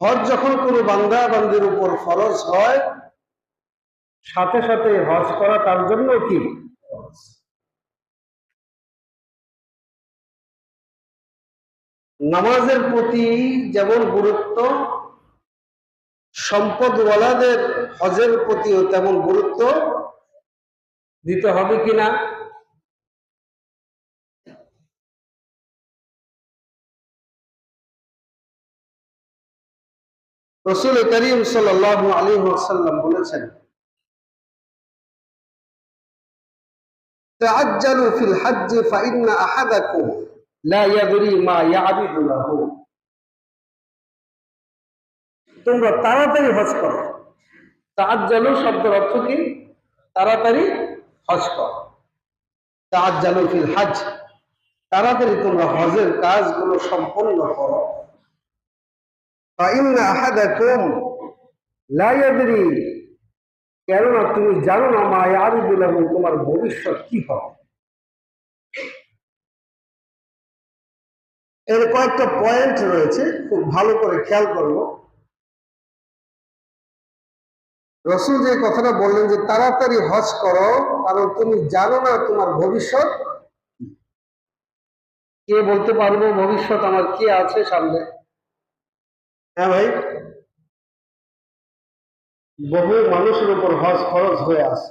হজ যখন কোনো বান্দা বান্দির উপর ফরজ হয়, সাথে সাথে হজ করা তার জন্য কি? নামাজের প্রতি যেমন গুরুত্ব, সম্পদওয়ালাদের হজের প্রতিও তেমন গুরুত্ব দিতে হবে কিনা? রসুল করিম সাল্লাহ আলী সাল্লাম বলেছেন تعجلوا في الحج فإن أحدكم لا يدري ما يعبد له তোমরা তাড়াতাড়ি হজ করো তাজ্জালু শব্দের অর্থ কি তাড়াতাড়ি হজ করো তাজ্জালু ফিল হজ তাড়াতাড়ি তোমরা হজের কাজগুলো সম্পন্ন করো فإن أحدكم لا يدري কেননা তুমি জানো না মা ইয়ারিদুল এবং তোমার ভবিষ্যৎ কি হবে এর কয়েকটা পয়েন্ট রয়েছে খুব ভালো করে খেয়াল করব রসুল যে কথাটা বললেন যে তাড়াতাড়ি হজ করো কারণ তুমি জানো না তোমার ভবিষ্যৎ কি। কে বলতে পারবো ভবিষ্যৎ আমার কি আছে সামনে হ্যাঁ ভাই? বহু মানুষের উপর হজ খরচ হয়ে আছে।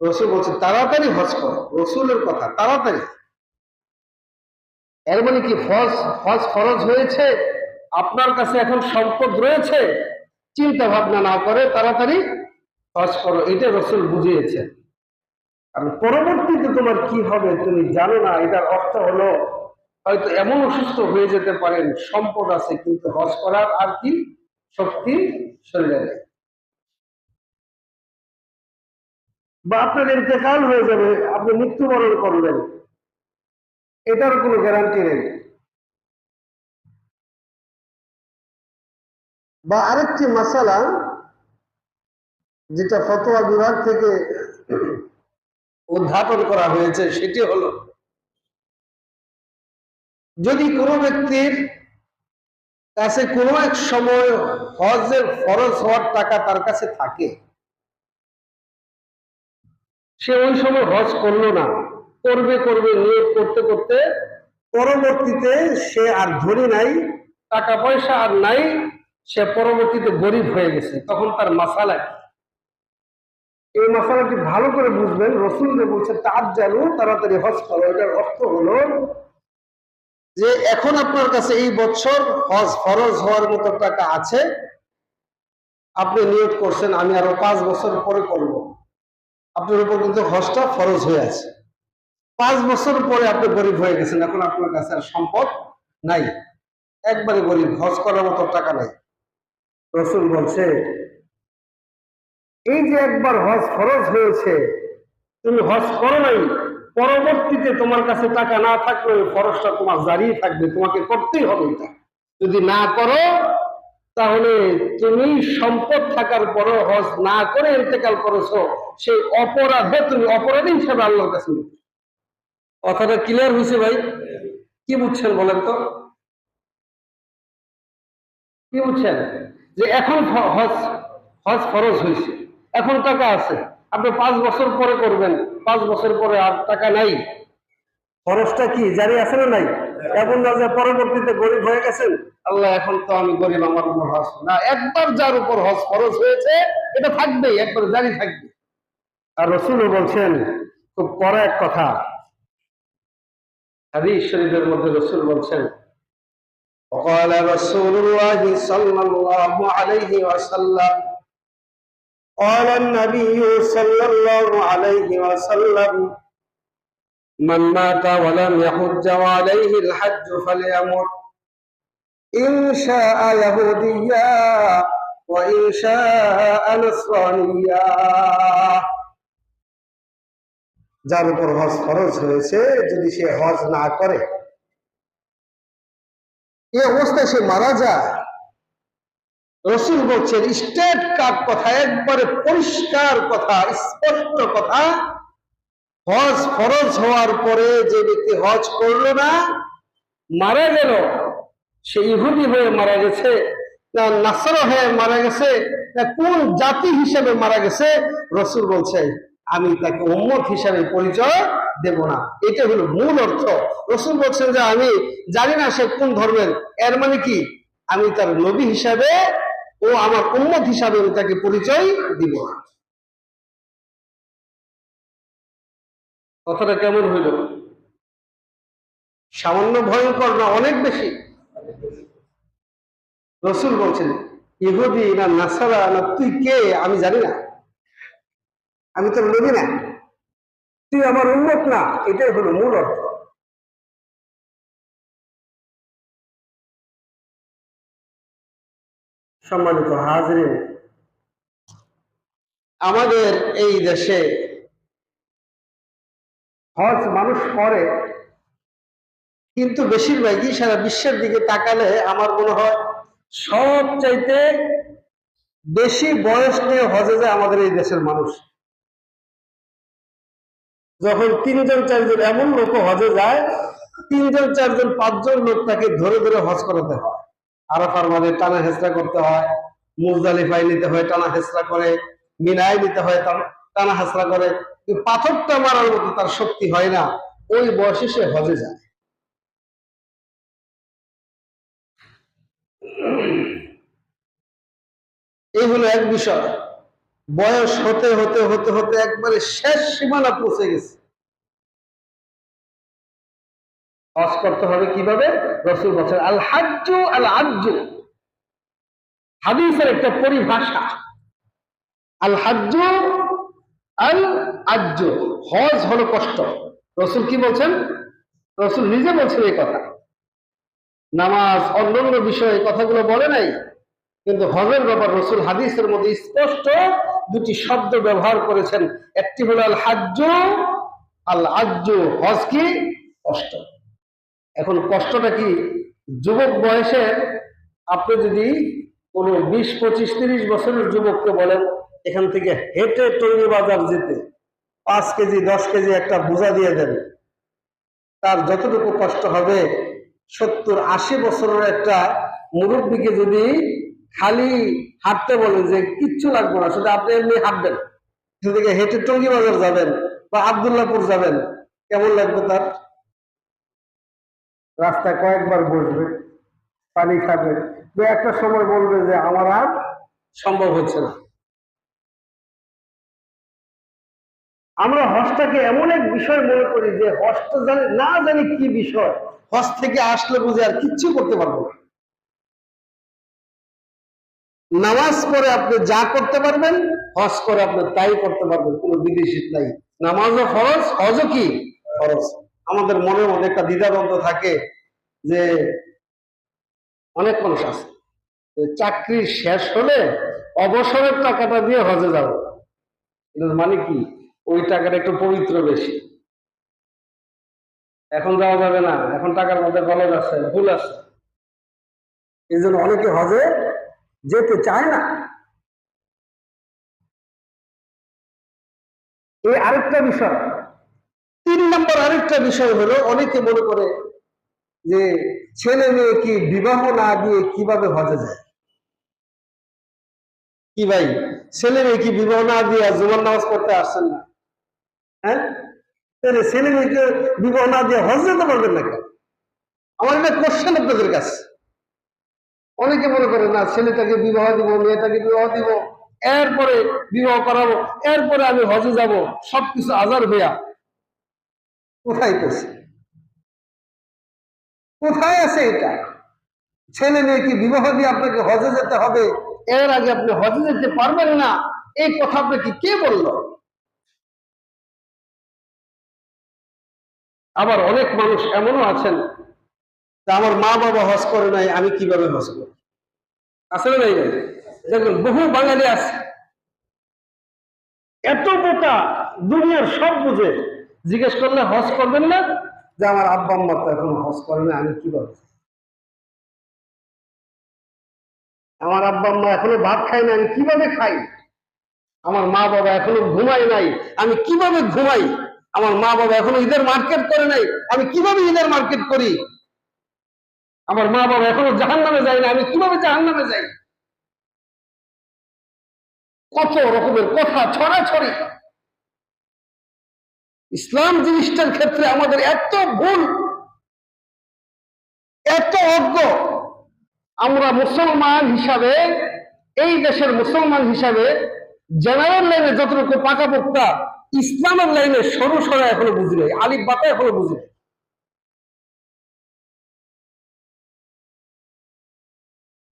রসুল বলছে, তাড়াতাড়ি হজ করো। রসুলের কথা, তাড়াতাড়ি। এর মানে কি ফজ হজ ফরজ হয়েছে, আপনার কাছে এখন সম্পদ রয়েছে চিন্তা ভাবনা না করে তাড়াতাড়ি হজ করো এটা রসুল বুঝিয়েছে কারণ পরবর্তীতে তোমার কি হবে, তুমি জানো না, এটার অর্থ হলো হয়তো এমন অসুস্থ হয়ে যেতে পারেন, সম্পদ আছে, কিন্তু হজ করার আর কি শক্তি শরীরে নেই বা আপনার ইন্তেকাল হয়ে যাবে, আপনি মৃত্যুবরণ করবেন এটার কোনো গ্যারান্টি নেই। বা আরেকটি মশালা যেটা ফতোয়া বিভাগ থেকে উদ্ঘাটন করা হয়েছে, সেটি হলো যদি কোনো ব্যক্তির কাছে কোনো এক সময় হজের ফরজ হওয়ার টাকা তার কাছে থাকে, সে ওই সময় হজ করল না, করবে করবে, নিয়োগ করতে করতে পরবর্তীতে সে আর ধনী নাই, টাকা পয়সা আর নাই, সে পরবর্তীতে গরিব হয়ে গেছে, তখন তার মাসালা কি? এই মাসালাটি ভালো করে বুঝবেন, রসুল বলছে তার জানু তাড়াতাড়ি হজ করো, এটার অর্থ হলো যে এখন আপনার কাছে এই বছর হজ ফরজ হওয়ার মতো টাকা আছে, আপনি নিয়োগ করছেন, আমি আরও পাঁচ বছর পরে করব। আপনার উপর কিন্তু হজটা ফরজ হয়ে আছে। পাঁচ বছর পরে আপনি গরিব হয়ে গেছেন, এখন আপনার কাছে আর সম্পদ নাই। একবারে গরিব, হজ করার মতো টাকা নাই। রসুল বলছে, এই যে একবার হজ ফরজ হয়েছে, তুমি হজ করো নাই পরবর্তীতে তোমার কাছে টাকা না থাকলে ওই ফরজটা তোমার জারি থাকবে, তোমাকে করতেই হবে এটা। যদি না করো, তাহলে তুমি সম্পদ থাকার পরও হজ না করে ইন্তেকাল করেছ, সেই অপরাধে তুমি অপরাধী হিসাবে আল্লাহর কাছে কথাটা ক্লিয়ার হয়েছে ভাই? কি বুঝছেন বলেন তো? কি বুঝছেন? যে এখন হজ হজ ফরজ হয়েছে, এখন টাকা আছে। আপনি পাঁচ বছর পরে করবেন পাঁচ বছর পরে আর টাকা নাই খরচটা কি জারি আছে না নাই এমন না যে পরবর্তীতে গরিব হয়ে গেছেন আল্লাহ এখন তো আমি গরিব আমার উপর হজ না একবার যার উপর হজ খরচ হয়েছে এটা থাকবেই একবার জারি থাকবে আর রসুলও বলছেন খুব কড়া এক কথা হাদিস শরীফের মধ্যে রসুল বলছেন وقال رسول الله صلى الله عليه وسلم قال النبي صلى الله عليه وسلم من مات ولم يحج وعليه الحج فليمت إن شاء يهوديا وإن شاء نصرانيا যার উপর হজ খরচ হয়েছে যদি সে হজ না করে এই অবস্থায় সে মারা যায় রসুল বলছেন, স্টেট কাট কথা, একবারে পরিষ্কার কথা, স্পষ্ট কথা। হজ ফরজ হওয়ার পরে যে ব্যক্তি হজ করল না, মারা গেল। সে ইহুদি হয়ে মারা গেছে, না নাসারা হয়ে মারা গেছে, না কোন জাতি হিসেবে মারা গেছে? রসুল বলছে আমি তাকে উম্মত হিসাবে পরিচয় দেব না। এটা হলো মূল অর্থ। রসুল বলছেন যে, আমি জানি না সে কোন ধর্মের। এর মানে কি? আমি তার নবী হিসাবে ও আমার উম্মত হিসাবে আমি তাকে পরিচয় দিব কথাটা কেমন হইল? সামান্য ভয়ঙ্কর না, অনেক বেশি। রসুল বলছেন, ইহুদি না নাসারা না তুই কে? আমি জানি না। আমি তোর নবী না। তুই আমার উন্মত না। এটাই হলো মূল অর্থ। সম্মানিত হাজরিন, আমাদের এই দেশে হজ মানুষ করে, কিন্তু বেশিরভাগই সারা বিশ্বের দিকে তাকালে আমার মনে হয় সব চাইতে বেশি বয়স নিয়ে হজে যায় আমাদের এই দেশের মানুষ। যখন তিনজন, চারজন এমন লোক হজে যায়, তিনজন, চারজন, পাঁচজন লোক তাকে ধরে ধরে হজ করাতে হয়। আরাফার মাঝে টানা হেঁচড়া করতে হয়, মুজদালিফায় নিতে হয়, টানা হেঁচড়া করে, মিনায় নিতে হয়, টানা- হেঁচড়া করে। পাথরটা মারার মতো তার শক্তি হয় না, ওই বয়সে সে হজে যায়। এই হলো এক বিষয়। বয়স হতে হতে হতে হতে একবারে শেষ সীমানা পৌঁছে গেছে। হজ করতে হবে কীভাবে? রসুল বছর আল হাজ্জু আল আজ্জু হাদিসের একটা পরিভাষা। আল হাজ্জু আল আজ্জু হজ হলো কষ্ট। রসুল কি বলছেন? রসুল নিজে বলছেন এই কথা। নামাজ অন্যান্য বিষয়ে কথাগুলো বলে নাই, কিন্তু হজের ব্যাপার রসুল হাদিসের মধ্যে স্পষ্ট দুটি শব্দ ব্যবহার করেছেন। একটি হলো আল হাজ্জু, আল আজ্জু হজ কি? কষ্ট। কষ্টটা কি? যুবক বয়সে আপনি যদি কোনো বিশ, পঁচিশ, তিরিশ বছরের যুবককে বলেন, এখান থেকে হেঁটে টৈরি বাজার যেতে পাঁচ কেজি, দশ কেজি একটা বোঝা দিয়ে দেন তার যতটুকু কষ্ট হবে, সত্তর, আশি বছরের একটা মুরব্বীকে যদি খালি হাঁটতে বলেন যে কিচ্ছু লাগবে না, শুধু আপনি এমনি হাঁটবেন, এখান থেকে হেঁটে টঙ্গি বাজার যাবেন বা আবদুল্লাপুর যাবেন, কেমন লাগবে তার? রাস্তায় কয়েকবার বসবে, পানি খাবে। দু একটা সময় বলবে যে, আমার আর সম্ভব হচ্ছে না। আমরা হজটাকে এমন এক বিষয় মনে করি যে, হজটা জানি, না জানি কি বিষয়, হজ থেকে আসলে বুঝে আর কিচ্ছু করতে পারব না। নামাজ পড়ে আপনি যা করতে পারবেন, হজ করে আপনি তাই করতে পারবেন, কোনো বিদেশি নাই। নামাজও ফরজ, হজও কি? ফরজ। আমাদের মনের মধ্যে একটা দ্বিধাদ্বন্দ্ব থাকে যে অনেক মানুষ আছে। চাকরি শেষ হলে অবসরের টাকাটা দিয়ে হজে যাব। মানে কি? ওই টাকাটা একটু পবিত্র বেশি। এখন যাওয়া যাবে না। এখন টাকার মধ্যে গলদ আছে, ভুল আছে। এই জন্য অনেকে হজে যেতে চায় না। এই আরেকটা বিষয় আরেকটা বিষয় হলো, অনেকে মনে করে যে ছেলে মেয়ে কি বিবাহ না দিয়ে কীভাবে হজে যায়? কি ভাই, ছেলে মেয়ে কি বিবাহ না দিয়ে জুমার নামাজ পড়তে আসছেন না? হ্যাঁ? ছেলে মেয়েকে বিবাহ না দিয়ে হজ যেতে পারবেন না কেন? আমার এটা কোশ্চেন আপনাদের কাছে। অনেকে মনে করে, না, ছেলেটাকে বিবাহ দিব, মেয়েটাকে বিবাহ দিব, এরপরে বিবাহ করাবো, এরপরে আমি হজে যাব, সবকিছু আজার হইয়া কোথায় পেয়েছে কোথায় আছে এটা? ছেলে মেয়েকে বিবাহ দিয়ে আপনাকে হজে যেতে হবে? এর আগে আপনি হজে যেতে পারবেন না। এই কথা আপনাকে কে বলল? আবার অনেক মানুষ এমনও আছেন আমার মা বাবা হজ করে নাই, আমি কীভাবে হজ করি আসলে নাই দেখুন, বহু বাঙালি আছে। এত বোকা দুনিয়ার সব বুঝে। জিজ্ঞেস করলে হজ করবেন না? যে আমার আব্বা আম্মা তো এখন হজ করে না আমি কীভাবে আমার আব্বা আম্মা এখনও ভাত খায় না আমি কীভাবে খাই? আমার মা বাবা এখনও ঘুমায় নাই, আমি কীভাবে ঘুমাই? আমার মা বাবা এখনও ঈদের মার্কেট করে নাই, আমি কীভাবে ঈদের মার্কেট করি? আমার মা বাবা এখনও জাহান নামে যায় না আমি কীভাবে জাহান নামে যাই? কত রকমের কথা ছড়াছড়ি। ইসলাম জিনিসটার ক্ষেত্রে আমাদের এত ভুল, এত অজ্ঞ আমরা মুসলমান হিসাবে, এই দেশের মুসলমান হিসাবে জেনারেল লাইনে যতটুকু পাকাপোক্তা ইসলামের লাইনে সরু সরা এখনও বুঝি নাই, আলিফ বাতা এখনও বুঝি।